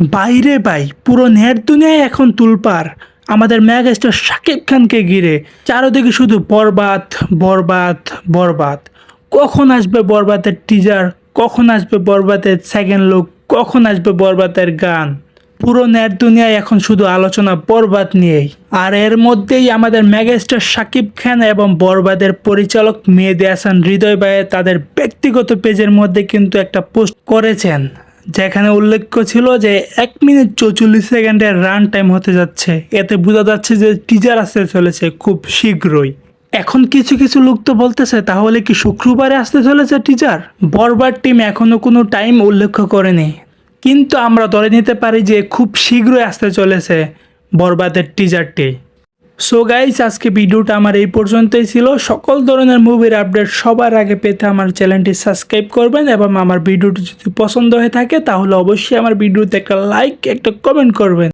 বাইরে বাই পুরো নেট দুনিয়ায় এখন তুলপার। আমাদের ম্যাগাস্টার শাকিব খানকে ঘিরে। চারোদিকে শুধু বরবাদ বরবাদ বরবাদ। কখন আসবে বরবাদের টিজার কখন আসবে বরবাদের সেকেন্ড লুক কখন আসবে বরবাদের গান? পুরো নেট দুনিয়ায় এখন শুধু আলোচনা, বরবাদ নিয়েই। আর এর মধ্যেই আমাদের মেগাস্টার শাকিব খান এবং বরবাদের পরিচালক মেহেদি হাসান হৃদয় তাদের ব্যক্তিগত পেজের মধ্যে কিন্তু একটা পোস্ট করেছেন। যেখানে উল্লেখ্য ছিল যে এক মিনিট চৌচল্লিশ সেকেন্ডের রান টাইম হতে যাচ্ছে। এতে বোঝা যাচ্ছে যে টিজার আসতে চলেছে খুব শীঘ্রই। এখন কিছু কিছু লোক তো বলতেছে, তাহলে কি শুক্রবারে আসতে চলেছে টিজার বরবার টিম এখনও কোনো টাইম উল্লেখ করেনি। কিন্তু আমরা ধরে নিতে পারি যে খুব শীঘ্রই আসতে চলেছে বরবাদের টিজারটি সো গাইস আজকে ভিডিওটা আমার এই পর্যন্তই ছিল। সকল ধরনের মুভির আপডেট সবার আগে পেতে আমার চ্যানেলটি সাবস্ক্রাইব করবেন এবং আমার ভিডিওটি যদি পছন্দ হয়ে থাকে, তাহলে অবশ্যই আমার ভিডিওতে একটা লাইক একটা কমেন্ট করবেন।